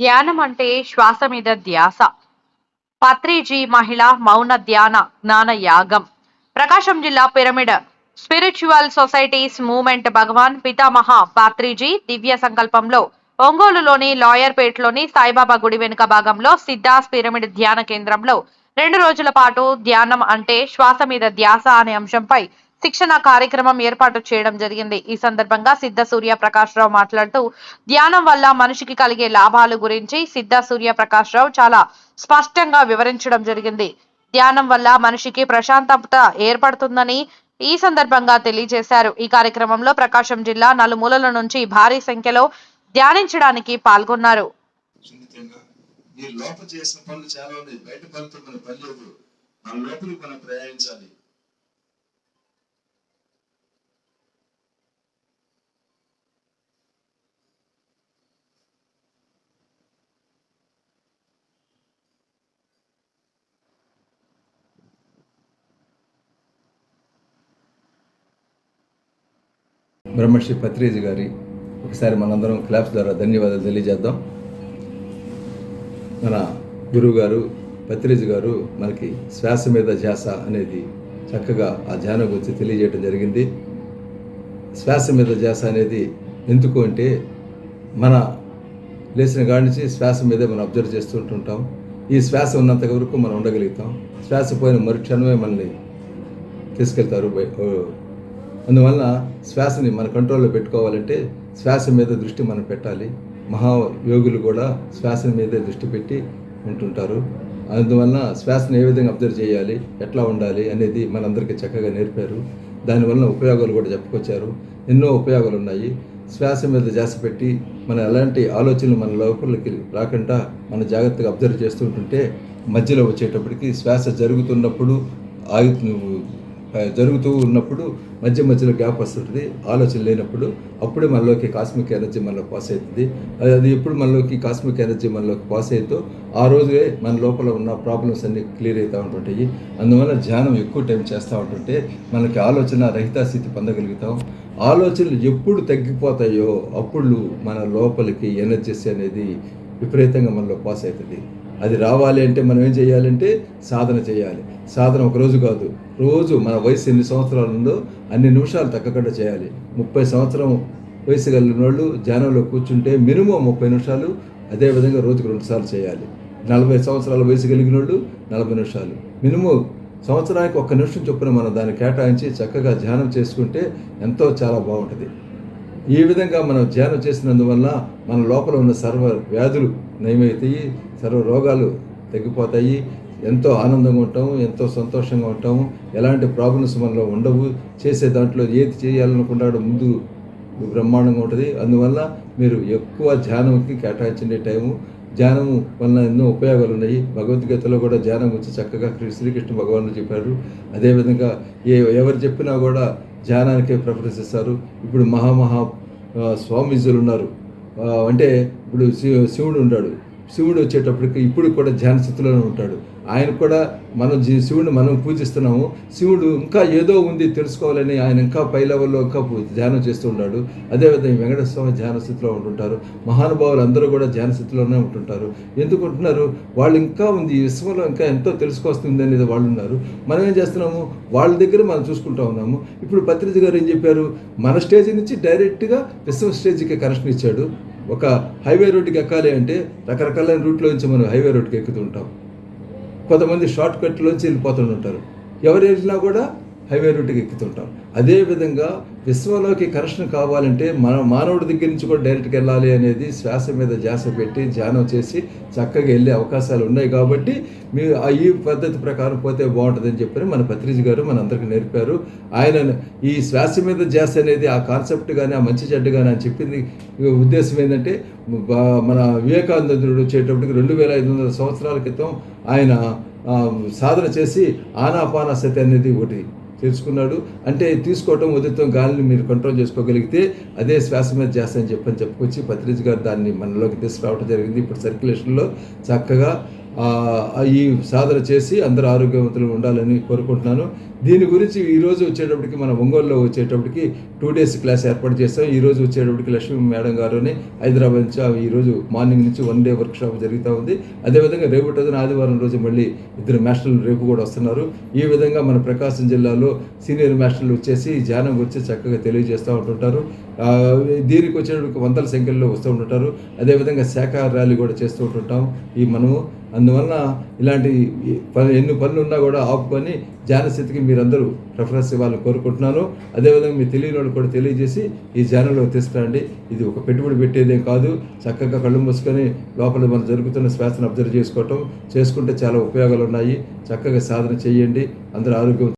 ధ్యానం అంటే శ్వాస మీద ధ్యాస. పత్రిజీ మహిళ మౌన ధ్యాన జ్ఞాన యాగం. ప్రకాశం జిల్లా పిరమిడ్ స్పిరిచువల్ సొసైటీస్ మూవ్మెంట్ భగవాన్ పితామహ పాత్రిజీ దివ్య సంకల్పంలో ఒంగోలులోని లాయర్పేటలోని సాయిబాబా గుడి వెనుక భాగంలో సిద్ధాస్ పిరమిడ్ ధ్యాన కేంద్రంలో రెండు రోజుల పాటు ధ్యానం అంటే శ్వాస మీద ధ్యాస అనే అంశంపై శిక్షణ కార్యక్రమం ఏర్పాటు చేయడం జరిగింది. ఈ సందర్భంగా సిద్ధ సూర్య ప్రకాష్ రావు మాట్లాడుతూ ధ్యానం వల్ల మనిషికి కలిగే లాభాలు గురించి సిద్ధ సూర్య ప్రకాష్ రావు చాలా స్పష్టంగా వివరించడం జరిగింది. ధ్యానం వల్ల మనిషికి ప్రశాంతత ఏర్పడుతుందని ఈ సందర్భంగా తెలియజేశారు. ఈ కార్యక్రమంలో ప్రకాశం జిల్లా నలుమూలల నుంచి భారీ సంఖ్యలో ధ్యానించడానికి పాల్గొన్నారు. మీరు లోపల చేసిన పనులు చాలా ఉన్నాయి. బయట పనులతో మన పని లేదు మన లోపలికి మనం ప్రయాణించాలి. బ్రహ్మశ్రీ పత్రేజ్ గారి ఒకసారి మనందరం క్లాప్స్ ద్వారా ధన్యవాదాలు తెలియజేద్దాం. మన గురువు గారు పత్రిజీ గారు మనకి శ్వాస మీద ధ్యాస అనేది చక్కగా ఆ ధ్యానం గురించి తెలియజేయడం జరిగింది. శ్వాస మీద ధ్యాస అనేది ఎందుకు అంటే మన లేచిన కాడి నుంచి శ్వాస మీదే మనం అబ్జర్వ్ చేస్తుంటుంటాం ఈ శ్వాస ఉన్నంత వరకు మనం ఉండగలుగుతాం. శ్వాస పోయిన మరుక్షణమే మనల్ని తీసుకెళ్తారు అందువల్ల శ్వాసని మన కంట్రోల్లో పెట్టుకోవాలంటే శ్వాస మీద దృష్టి మనం పెట్టాలి. మహా యోగులు కూడా శ్వాస మీదే దృష్టి పెట్టి ఉంటుంటారు. అందువల్ల శ్వాసను ఏ విధంగా అబ్జర్వ్ చేయాలి ఎట్లా ఉండాలి అనేది మనందరికీ చక్కగా నేర్పారు. దానివల్ల ఉపయోగాలు కూడా చెప్పుకొచ్చారు. ఎన్నో ఉపయోగాలు ఉన్నాయి. శ్వాస మీద ధ్యాస పెట్టి మన ఎలాంటి ఆలోచనలు మన లోపలికి రాకుండా మనం జాగ్రత్తగా అబ్జర్వ్ చేస్తుంటుంటే మధ్యలో వచ్చేటప్పటికి శ్వాస జరుగుతున్నప్పుడు ఆగి జరుగుతూ ఉన్నప్పుడు మధ్య మధ్యలో గ్యాప్ వస్తుంది ఆలోచన లేనప్పుడు అప్పుడే మనలోకి కాస్మిక్ ఎనర్జీ మనలో పాస్ అవుతుంది. అది అది ఎప్పుడు మనలోకి కాస్మిక్ ఎనర్జీ మనలోకి పాస్ అవుతుందో ఆ రోజే మన లోపల ఉన్న ప్రాబ్లమ్స్ అన్ని క్లియర్ అవుతూ ఉంటుంటాయి. అందువల్ల ధ్యానం ఎక్కువ టైం చేస్తూ ఉంటుంటే మనకి ఆలోచన రహిత స్థితి పొందగలుగుతాం. ఆలోచనలు ఎప్పుడు తగ్గిపోతాయో అప్పుడు మన లోపలికి ఎనర్జీస్ అనేది విపరీతంగా మనలో పాస్ అవుతుంది. అది రావాలి అంటే మనం ఏం చేయాలంటే సాధన చేయాలి. సాధన ఒకరోజు కాదు. రోజు మన వయసు ఎన్ని సంవత్సరాలు ఉందో అన్ని నిమిషాలు తగ్గకుండా చేయాలి. ముప్పై సంవత్సరం వయసు కలిగిన వాళ్ళు ధ్యానంలో కూర్చుంటే మినిమం ముప్పై నిమిషాలు అదేవిధంగా రోజుకు రెండుసార్లు చేయాలి. నలభై సంవత్సరాల వయసు కలిగిన వాళ్ళు నలభై నిమిషాలు. మినిమం సంవత్సరానికి ఒక్క నిమిషం చొప్పున మనం దాన్ని కేటాయించి చక్కగా ధ్యానం చేసుకుంటే ఎంతో చాలా బాగుంటుంది. ఈ విధంగా మనం ధ్యానం చేసినందువల్ల మన లోపల ఉన్న సర్వ వ్యాధులు నయమవుతాయి సర్వ రోగాలు తగ్గిపోతాయి. ఎంతో ఆనందంగా ఉంటాము ఎంతో సంతోషంగా ఉంటాము. ఎలాంటి ప్రాబ్లమ్స్ మనలో ఉండవు. చేసే దాంట్లో ఏది చేయాలనుకున్నాడో ముందు బ్రహ్మాండంగా ఉంటుంది. అందువల్ల మీరు ఎక్కువ ధ్యానంకి కేటాయించే టైము. ధ్యానము వలన ఎన్నో ఉపయోగాలు ఉన్నాయి. భగవద్గీతలో కూడా ధ్యానం గురించి చక్కగా శ్రీ- శ్రీకృష్ణ భగవాను చెప్పారు అదేవిధంగా ఏ ఎవరు చెప్పినా కూడా ధ్యానానికే ప్రిఫరెన్స్ ఇస్తారు ఇప్పుడు మహామహా స్వామీజీలు స్వామీజులు ఉన్నారు అంటే ఇప్పుడు శివ శివుడు ఉంటాడు. శివుడు వచ్చేటప్పటికి ఇప్పుడు కూడా ధ్యాన స్థితిలోనే ఉంటాడు. ఆయన కూడా మనం జీ- శివుడిని మనం పూజిస్తున్నాము. శివుడు ఇంకా ఏదో ఉంది తెలుసుకోవాలని ఆయన ఇంకా పై లెవెల్లో ఇంకా ధ్యానం చేస్తూ ఉన్నాడు. అదేవిధంగా వెంకటేశ్వర స్వామి ధ్యాన స్థితిలో ఉంటుంటారు. మహానుభావులు అందరూ కూడా ధ్యాన స్థితిలోనే ఉంటుంటారు. ఎందుకు ఉంటున్నారు వాళ్ళు ఇంకా ఉంది ఈ విశ్వంలో ఇంకా ఎంతో తెలుసుకొస్తుంది అనేది వాళ్ళు ఉన్నారు. మనం ఏం చేస్తున్నాము? వాళ్ళ దగ్గర మనం చూసుకుంటా ఉన్నాము. ఇప్పుడు పత్రిజ గారు ఏం చెప్పారు? మన స్టేజ్ నుంచి డైరెక్ట్గా విశ్వం స్టేజ్కి కనెక్షన్ ఇచ్చాడు. ఒక హైవే రోడ్డుకి ఎక్కాలి అంటే రకరకాలైన రూట్లో నుంచి మనం హైవే రోడ్డుకి ఎక్కుతుంటాం కొంతమంది షార్ట్ కట్లోంచి వెళ్ళిపోతుంటారు. ఎవరు వెళ్ళినా కూడా హైవే రూట్కి ఎక్కుతుంటాం. అదేవిధంగా విశ్వంలోకి కరెక్షన్ కావాలంటే మన మానవుడి దగ్గర నుంచి కూడా డైరెక్ట్కి వెళ్ళాలి అనేది శ్వాస మీద ధ్యాస పెట్టి ధ్యానం చేసి చక్కగా వెళ్ళే అవకాశాలు ఉన్నాయి కాబట్టి మీరు ఆ ఈ పద్ధతి ప్రకారం పోతే బాగుంటుందని చెప్పని మన పత్రిజ గారు మన అందరికీ నేర్పారు. ఆయన ఈ శ్వాస మీద ధ్యాస అనేది ఆ కాన్సెప్ట్ కానీ ఆ మంచి చెడ్డ కానీ అని చెప్పింది. ఉద్దేశం ఏంటంటే మన వివేకానందుడు వచ్చేటప్పటికి రెండు వేల ఐదు వందల సంవత్సరాల క్రితం ఆయన సాధన చేసి ఆనాపానసతి అనేది ఒకటి తెలుసుకున్నాడు. అంటే తీసుకోవటం వదిలితం గాలిని మీరు కంట్రోల్ చేసుకోగలిగితే అదే శ్వాస మీద చేస్తానని చెప్పని చెప్పుకొచ్చి పత్రిజ్ గారు దాన్ని మనలోకి తీసుకురావడం జరిగింది. ఇప్పుడు సర్క్యులేషన్లో చక్కగా ఈ సాధన చేసి అందరూ ఆరోగ్యవంతులు ఉండాలని కోరుకుంటున్నాను. దీని గురించి ఈ రోజు వచ్చేటప్పటికి మన ఒంగోలులో వచ్చేటప్పటికి టూ డేస్ క్లాస్ ఏర్పాటు చేస్తాం. ఈరోజు వచ్చేటప్పటికి లక్ష్మీ మేడం గారుని హైదరాబాద్ నుంచి ఆ ఈ రోజు మార్నింగ్ నుంచి వన్ డే వర్క్షాప్ జరుగుతూ ఉంది. అదేవిధంగా రేపు రోజున ఆదివారం రోజు మళ్ళీ ఇద్దరు మాస్టర్లు రేపు కూడా వస్తున్నారు. ఈ విధంగా మన ప్రకాశం జిల్లాలో సీనియర్ మాస్టర్లు వచ్చేసి ధ్యానం వచ్చి చక్కగా తెలియజేస్తూ ఉంటుంటారు. దీనికి వచ్చేటప్పటికి వందల సంఖ్యలో వస్తూ ఉంటుంటారు. అదేవిధంగా శాఖ ర్యాలీ కూడా చేస్తూ ఉంటుంటాం ఈ మనము. అందువలన ఇలాంటి ఎన్ని పనులు ఉన్నా కూడా ఆపుకొని ధ్యానస్థితికి మీరందరూ రెఫరెన్స్ ఇవ్వాలని కోరుకుంటున్నాను. అదేవిధంగా మీ తెలియని వాళ్ళు కూడా తెలియజేసి ఈ ఛానల్లో తీసుకురండి ఇది ఒక పెట్టుబడి పెట్టేదేం కాదు. చక్కగా కళ్ళు మూసుకొని లోపల మనం జరుగుతున్న శ్వాసను అబ్జర్వ్ చేసుకోవటం చేసుకుంటే చాలా ఉపయోగాలు ఉన్నాయి. చక్కగా సాధన చేయండి. అందరూ ఆరోగ్యం